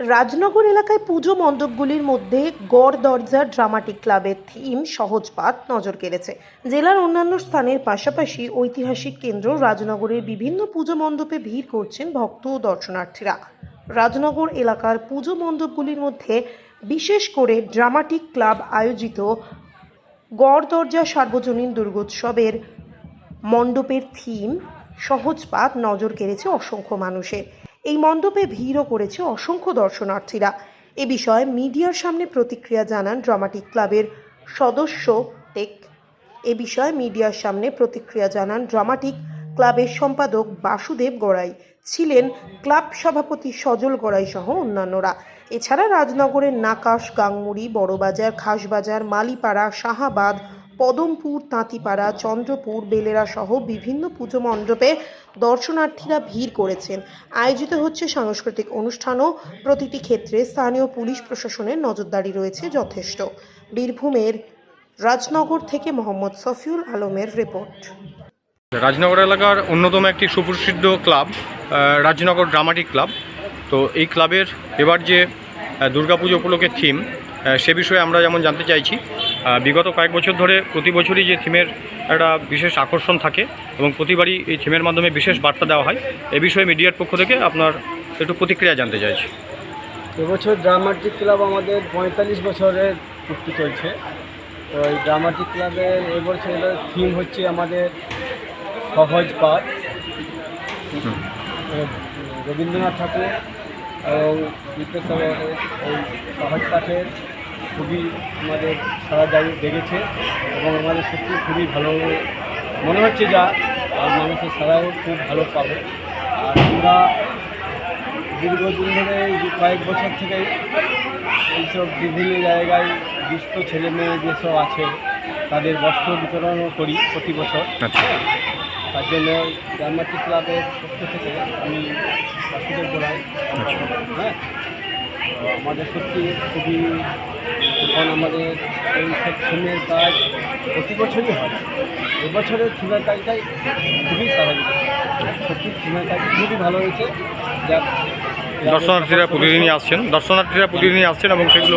রাজনগর এলাকায় পুজো মণ্ডপগুলির মধ্যে গড় দরজা ড্রামাটিক ক্লাবের থিম সহজপাত নজর কেড়েছে। জেলার অন্যান্য স্থানের পাশাপাশি ঐতিহাসিক কেন্দ্র রাজনগরের বিভিন্ন পুজো মণ্ডপে ভিড় করছেন ভক্ত ও দর্শনার্থীরা। রাজনগর এলাকার পুজো মণ্ডপগুলির মধ্যে বিশেষ করে ড্রামাটিক ক্লাব আয়োজিত গড় দরজা সার্বজনীন দুর্গোৎসবের মণ্ডপের থিম সহজপাত নজর কেড়েছে অসংখ্য মানুষের। এই মণ্ডপে ভিড়ও করেছে অসংখ্য দর্শনার্থীরা। এ বিষয়ে মিডিয়ার সামনে প্রতিক্রিয়া জানান ড্রামাটিক ক্লাবের সদস্য টেক। এ বিষয়ে মিডিয়ার সামনে প্রতিক্রিয়া জানান ড্রামাটিক ক্লাবের সম্পাদক বাসুদেব গড়াই। ছিলেন ক্লাব সভাপতি সজল গড়াই সহ অন্যান্যরা। এছাড়া রাজনগরের নাকাশ, গাংমুড়ি, বড়বাজার খাসবাজার মালিপাড়া, শাহাবাদ পদমপুর, তাঁতিপাড়া, চন্দ্রপুর, বেলেরা সহ বিভিন্ন পুজো মণ্ডপে দর্শনার্থীরা ভিড় করেছেন। আয়োজিত হচ্ছে সাংস্কৃতিক অনুষ্ঠানও। প্রতিটি ক্ষেত্রে স্থানীয় পুলিশ প্রশাসনের নজরদারি রয়েছে যথেষ্ট। বীরভূমের রাজনগর থেকে মোহাম্মদ সফিউল আলমের রিপোর্ট। রাজনগর এলাকার অন্যতম একটি সুপ্রসিদ্ধ ক্লাব রাজনগর ড্রামাটিক ক্লাব। তো এই ক্লাবের এবার যে দুর্গাপুজো উপলক্ষে থিম সে বিষয়ে আমরা যেমন জানতে চাইছি বিগত কয়েক বছর ধরে প্রতি বছরই যে থিমের একটা বিশেষ আকর্ষণ থাকে এবং প্রতিবারই এই থিমের মাধ্যমে বিশেষ বার্তা দেওয়া হয় এ বিষয়ে মিডিয়ার পক্ষ থেকে আপনার একটু প্রতিক্রিয়া জানতে চাইছি। এবছর ড্রামাটিক ক্লাব আমাদের পঁয়তাল্লিশ বছরের পূর্তি চলছে। তো এই ড্রামাটিক ক্লাবের এবছরের থিম হচ্ছে আমাদের সহজ পাঠ রবীন্দ্রনাথ ঠাকুর এবং বিদ্যাসাগরের সহজ পাঠের খুবই আমাদের সারা জায়গায় দেখেছে এবং আমাদের সত্যি খুবই ভালো মনে হচ্ছে যা আর মানুষের সারাও খুব ভালো পাবে। আর আমরা দীর্ঘদিন ধরে কয়েক বছর থেকে এইসব বিভিন্ন জায়গায় দুস্থ ছেলে মেয়ে যেসব আছে তাদের বস্ত্র বিতরণও করি প্রতি বছর। আচ্ছা। তার জন্য ড্রামাটিক ক্লাবের পক্ষ থেকে আমি বাসুদেব গোড়াই আচ্ছা। হ্যাঁ আমাদের সত্যি খুবই এখন আমাদের এই সব থিমের কাজ প্রতি বছরই হয়। এবছরের থিমের কাজটাই খুবই স্বাভাবিক। সত্যি থিমের কাজ খুবই ভালো হয়েছে। যা দর্শনার্থীরা প্রতিদিনই আসছেন। দর্শনার্থীরা প্রতিদিনই আসছেন এবং সেগুলো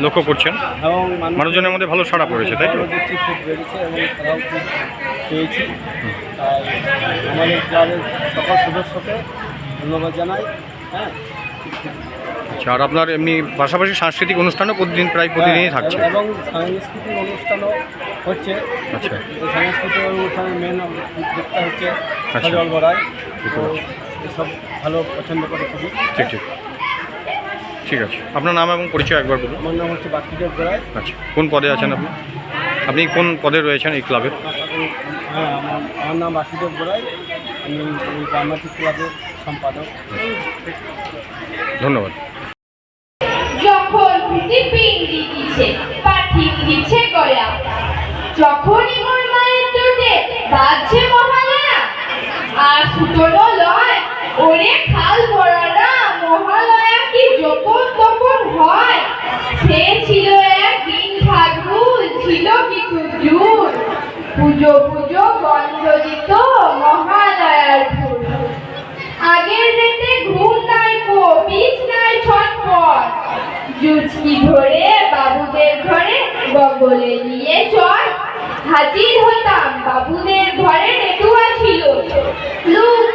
লক্ষ্য করছেন। এবং মানুষজনের মধ্যে ভালো সাড়া পড়েছে তাই তো? পেয়েছি। আমাদের ক্লাবের সকল সদস্যকে ধন্যবাদ জানাই। হ্যাঁ? আচ্ছা আর আপনার এমনি পাশাপাশি সাংস্কৃতিক অনুষ্ঠানও প্রতিদিন প্রায় প্রতিদিনই থাকছে। এবং সাংস্কৃতিক অনুষ্ঠানও হচ্ছে। আচ্ছা। সাংস্কৃতিক অনুষ্ঠানের মেন দিকটা হচ্ছে আচ্ছা। সজল বুঝতে এসব ভালো পছন্দ করে খুবই। ঠিক ঠিক। ঠিক আছে। আপনার নাম এবং পরিচয় একবার বলুন। আমার নাম হচ্ছে বাসুদেব গড়াই আচ্ছা। কোন পদে আছেন আপনি? আপনি কোন পদে রয়েছেন এই ক্লাবের হ্যাঁ আমার নাম বাসুদেব গড়াই আমি এই ক্লাবের সম্পাদক। ধন্যবাদ যখন দিছে পাঠিয়ে দিচ্ছে গয়া যখনই মোর মায়ের দুধে বাজছে মহালয়া, আর সুতোনো লয়, ওরে খাল পড়ারা মহালয়া কি যখন তখন হয়? সে ছিল এক দিন ঠাকুর, ছিল কিছু জুর পুজো পুজো গন্ধ মহালয়ার ফুল। আগের রেতে ঘুম নাই কো বিষ নাই ছটপট জুচকি ধরে বগলে নিয়ে চল। হাজির হতাম বাবুদের ঘরে নেটুয়া ছিল। লোক